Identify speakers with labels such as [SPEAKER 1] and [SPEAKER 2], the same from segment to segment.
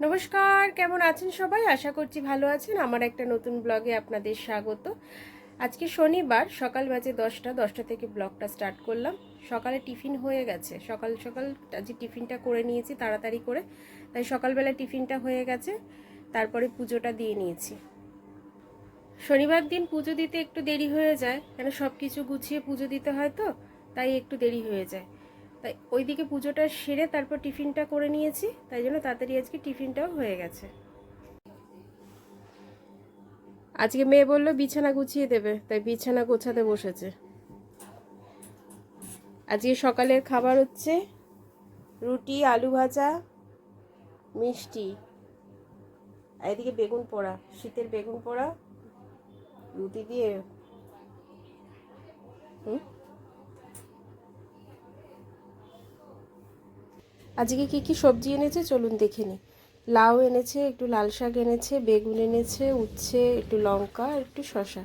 [SPEAKER 1] নমস্কার, কেমন আছেন সবাই? আশা করছি ভালো আছেন। আমার একটা নতুন ব্লগে আপনাদের স্বাগত। আজকে শনিবার, সকাল বাজে দশটা দশটা থেকে ব্লগটা স্টার্ট করলাম। সকালে টিফিন হয়ে গেছে। সকাল সকাল আজকে টিফিনটা করে নিয়েছি তাড়াতাড়ি করে, তাই সকালবেলা টিফিনটা হয়ে গেছে। তারপরে পুজোটা দিয়ে নিয়েছি। শনিবার দিন পুজো দিতে একটু দেরি হয়ে যায়। কেন সব কিছু গুছিয়ে পুজো দিতে হয় তো, তাই একটু দেরি হয়ে যায়। তাই ওইদিকে পুজোটা সেরে তারপর টিফিনটা করে নিয়েছি, তাই জন্য তাড়াতাড়ি আজকে টিফিনটাও হয়ে গেছে। আজকে মেয়ে বলল বিছানা গুছিয়ে দেবে, তাই বিছানা গোছাতে বসেছে। আজকে সকালের খাবার হচ্ছে রুটি, আলু ভাজা, মিষ্টি। এদিকে বেগুন পোড়া, শীতের বেগুন পোড়া, রুটি দিয়ে। হুম? আজকে কি কি সবজি এনেছে চলুন দেখে নিই লাউ এনেছে, একটু লাল শাক এনেছে, বেগুন এনেছে, উচ্ছে, একটু লঙ্কা, একটু শশা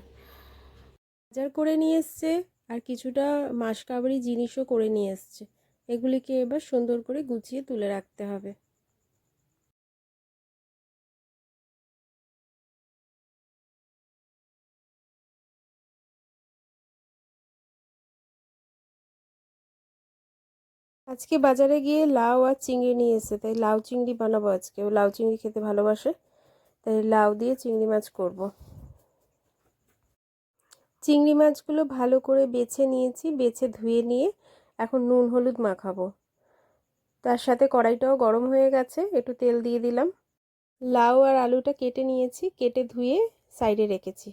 [SPEAKER 1] বাজার করে নিয়ে এসছে আর কিছুটা মাসকাবারি জিনিসও করে নিয়ে এসছে। এগুলিকে এবার সুন্দর করে গুছিয়ে তুলে রাখতে হবে। আজকে বাজারে গিয়ে লাউ আর চিংড়ি নিয়ে এসে তাই লাউ চিংড়ি বানাবো আজকে। ও লাউ চিংড়ি খেতে ভালোবাসে। তাই লাউ দিয়ে চিংড়ি মাছ করব। চিংড়ি মাছগুলো ভালো করে বেছে নিয়েছি, বেছে ধুয়ে নিয়ে এখন নুন, হলুদ মাখাবো। তার সাথে কড়াইটাও গরম হয়ে গেছে, একটু তেল দিয়ে দিলাম। লাউ আর আলুটা কেটে নিয়েছি, কেটে ধুয়ে সাইডে রেখেছি।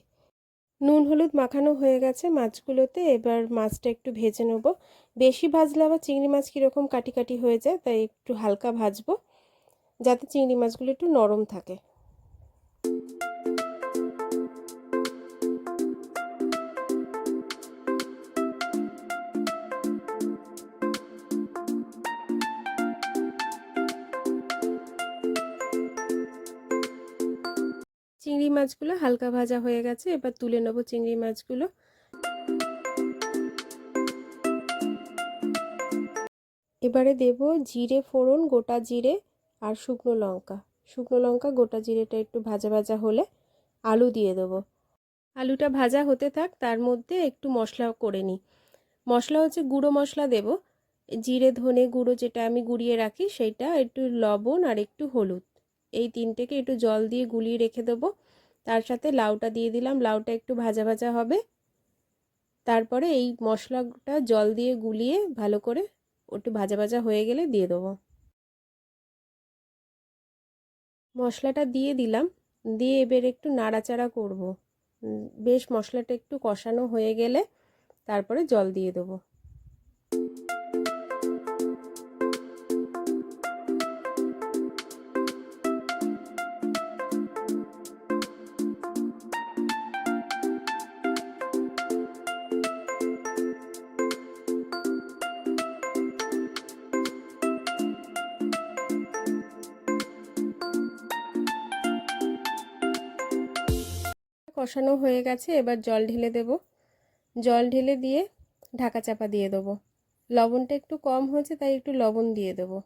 [SPEAKER 1] নুন, হলুদ মাখানো হয়ে গেছে মাছগুলোতে। এবার মাছটা একটু ভেজে নেব। বেশি ভাজলে আবার চিংড়ি মাছ কীরকম কাটি কাটি হয়ে যায়, তাই একটু হালকা ভাজবো, যাতে চিংড়ি মাছগুলো একটু নরম থাকে। চিংড়ি মাছগুলো হালকা ভাজা হয়ে গেছে, এবার তুলে নেব চিংড়ি মাছগুলো। এবারে দেব জিরে, ফোড়ন, গোটা জিরে আর শুকনো লঙ্কা। শুকনো লঙ্কা, গোটা জিরেটা একটু ভাজা ভাজা হলে আলু দিয়ে দেবো। আলুটা ভাজা হতে থাক, তার মধ্যে একটু মশলা করে নিই। মশলা হচ্ছে গুঁড়ো মশলা দেব। জিরে, ধনে গুঁড়ো যেটা আমি গুঁড়িয়ে রাখি সেইটা একটু লবণ আর একটু হলুদ। এই তিনটেকে একটু জল দিয়ে গুলিয়ে রেখে দেবো। তার সাথে লাউটা দিয়ে দিলাম। লাউটা একটু ভাজা ভাজা হবে। তারপরে এই মশলাটা জল দিয়ে গুলিয়ে ভালো করে একটু ভাজা ভাজা হয়ে গেলে দিয়ে দেবো। মশলাটা দিয়ে দিলাম। দিয়ে এবার একটু নাড়াচাড়া করব। বেশ মশলাটা একটু কষানো হয়ে গেলে তারপরে জল দিয়ে দেবো। কষানো হয়ে গেছে, এবার জল ঢেলে দেব। জল ঢেলে দিয়ে ঢাকা চাপা দিয়ে দেবো। লবণটা একটু কম হয়েছে, তাই একটু লবণ দিয়ে দেবো।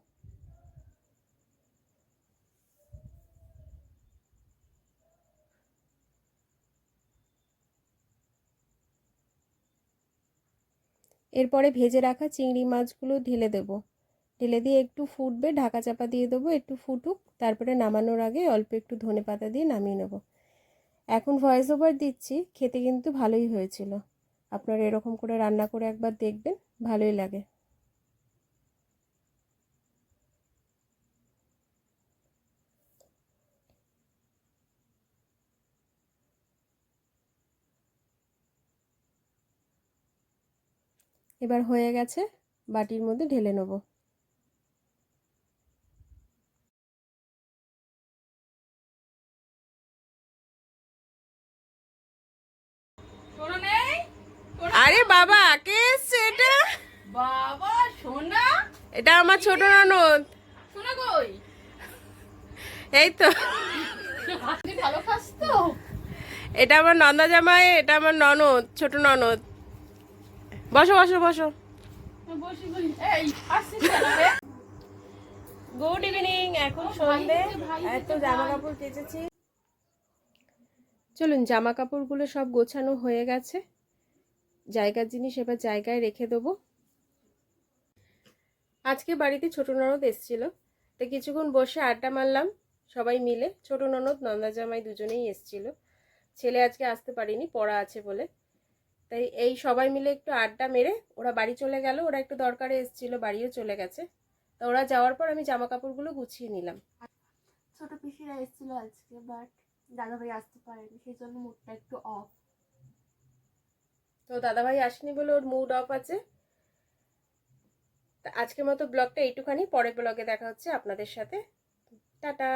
[SPEAKER 1] এরপরে ভেজে রাখা চিংড়ি মাছগুলো ঢেলে দেব। ঢেলে দিয়ে একটু ফুটবে, ঢাকা চাপা দিয়ে দেবো, একটু ফুটুক, তারপরে নামানোর আগে অল্প একটু ধনে পাতা দিয়ে নামিয়ে নেব। এখন ভয়েস ওভার দিচ্ছি, খেতে কিন্তু ভালোই হয়েছিল। আপনারা এরকম করে রান্না করে একবার দেখবেন, ভালোই লাগে। এবার হয়ে গেছে, বাটির মধ্যে ঢেলে নেব আরে বাবা কে এসছে এটা?
[SPEAKER 2] বাবা সোনা?
[SPEAKER 1] এটা আমার ছোট ননদ।
[SPEAKER 2] সোনা কই?
[SPEAKER 1] এই তো।
[SPEAKER 2] আপনি ভালো খাস তো।
[SPEAKER 1] এটা আমার নন্দা জামাই এটা আমার ননদ ছোট ননদ। বসো বসো বসো। গুড ইভিনিং এখন সন্ধে। এত জামা কাপড় কেচেছি। চলুন জামা কাপড়গুলো সব গোছানো হয়ে গেছে। জায়গার জিনিস এবার জায়গায় রেখে দেবো। আজকে বাড়িতে ছোট ননদ এসেছিল, তো কিছুক্ষণ বসে আড্ডা মারলাম সবাই মিলে। ছোট ননদ, নন্দা জামাই দুজনেই এসেছিল। ছেলে আজকে আসতে পারিনি, পড়া আছে বলে। তাই এই সবাই মিলে একটু আড্ডা মেরে ওরা বাড়ি চলে গেল, ওরা একটু দরকারে এসেছিল, বাড়িও চলে গেছে। তো ওরা যাওয়ার পর আমি জামা কাপড়গুলো গুছিয়ে নিলাম।
[SPEAKER 3] ছোট পিসিরা এসেছিল আজকে বাট দাদাভাই আসতে পারেনি, সেই জন্য মুডটা একটু অফ
[SPEAKER 1] তো দাদাভাই আসেনি বলে ওর মুড অফ আছে। আজকের মতো ব্লগটা এইটুখানি, পরের ব্লগে দেখা হচ্ছে আপনাদের সাথে। টাটা।